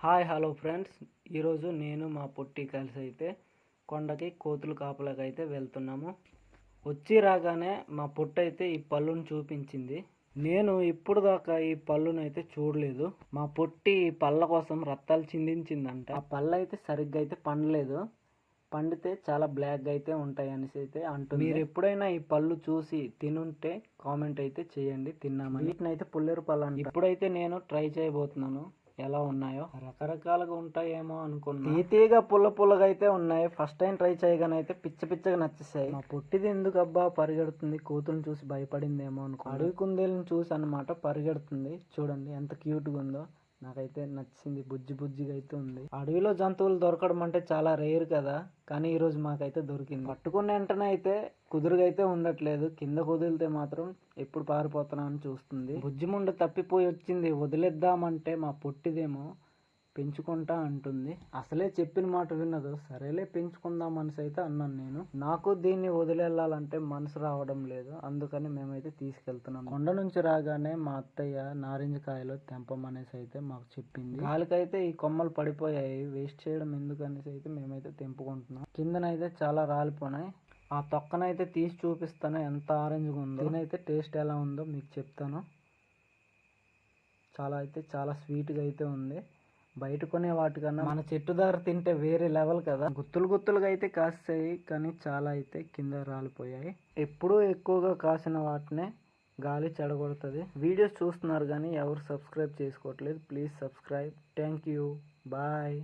Hi hello friends. ఈరోజు నేను మా పొట్టి కలిసి అయితే కొండకి కోతులు కాపలాకి అయితే వెళ్తున్నాము. వచ్చి రాగానే మా పొట్టు అయితే ఈ పళ్ళును చూపించింది. నేను ఇప్పుడు దాకా ఈ పళ్ళును అయితే చూడలేదు. మా పొట్టి ఈ పళ్ళ కోసం రక్తాలు చిందించిందంట. ఆ పళ్ళు అయితే సరిగ్గా అయితే పండలేదు. పండితే చాలా బ్లాక్గా అయితే ఉంటాయి అనేసి అయితే అంటుంది. మీరు ఎప్పుడైనా ఈ పళ్ళు చూసి తినుంటే కామెంట్ అయితే చేయండి. తిన్నామని. వీటిని అయితే పుల్లేరు పళ్ళు అంట. ఇప్పుడైతే నేను ట్రై చేయబోతున్నాను. ఎలా ఉన్నాయో? రకరకాలుగా ఉంటాయేమో అనుకున్నా. తీతీగా పుల్ల పుల్లగా అయితే ఉన్నాయి. ఫస్ట్ టైం ట్రై చేయగానే అయితే పిచ్చ పిచ్చగా నచ్చేసాయి. మా పొట్టిది ఎందుకు అబ్బా పరిగెడుతుంది? కూతురుని చూసి భయపడిందేమో అనుకో అడవి కుందేలను చూసి అన్నమాట పరిగెడుతుంది. చూడండి ఎంత క్యూట్గా ఉందో. నాకైతే నచ్చింది బుజ్జి బుజ్జిగా అయితే ఉంది. అడవిలో జంతువులు దొరకడం అంటే చాలా రేర్ కదా కానీ ఈరోజు మాకైతే దొరికింది. పట్టుకున్న వెంటనే అయితే కుదురుగా అయితే ఉండట్లేదు. కింద కుదిరితే మాత్రం ఎప్పుడు పారిపోతున్నా అని చూస్తుంది. బుజ్జి ముండ తప్పిపోయి వచ్చింది. వదిలేద్దామంటే మా పొట్టిదేమో పెంచుకుంటా అంటుంది. అసలే చెప్పిన మాట విన్నదు సరేలే పెంచుకుందాం అనేసి అయితే అన్నాను నేను. నాకు దీన్ని వదిలేళ్ళాలంటే మనసు రావడం లేదు. అందుకని మేమైతే తీసుకెళ్తున్నాం. కొండ నుంచి రాగానే మా అత్తయ్య నారింజ కాయలు తెంపమనేసి అయితే మాకు చెప్పింది. వాళ్ళకైతే ఈ కొమ్మలు పడిపోయాయి. వేస్ట్ చేయడం ఎందుకనేసి అయితే మేమైతే తెంపుకుంటున్నాం. కిందనైతే చాలా రాలిపోయినాయి. ఆ తొక్కనైతే తీసి చూపిస్తాను. ఎంత ఆరెంజ్గా ఉందో. నేనైతే టేస్ట్ ఎలా ఉందో మీకు చెప్తాను. చాలా అయితే చాలా స్వీట్గా అయితే ఉంది. బయట కొనే వాటికన్నా మన చెట్టు దారి తింటే వేరే లెవెల్ కదా. గుత్తులు గుత్తులుగా అయితే కాస్తాయి కానీ చాలా అయితే కింద రాలిపోయాయి. ఎప్పుడూ ఎక్కువగా కాసిన వాటినే గాలి చెడగొడుతుంది. వీడియోస్ చూస్తున్నారు కానీ ఎవరు సబ్స్క్రైబ్ చేసుకోవట్లేదు. Please subscribe. Thank you. Bye.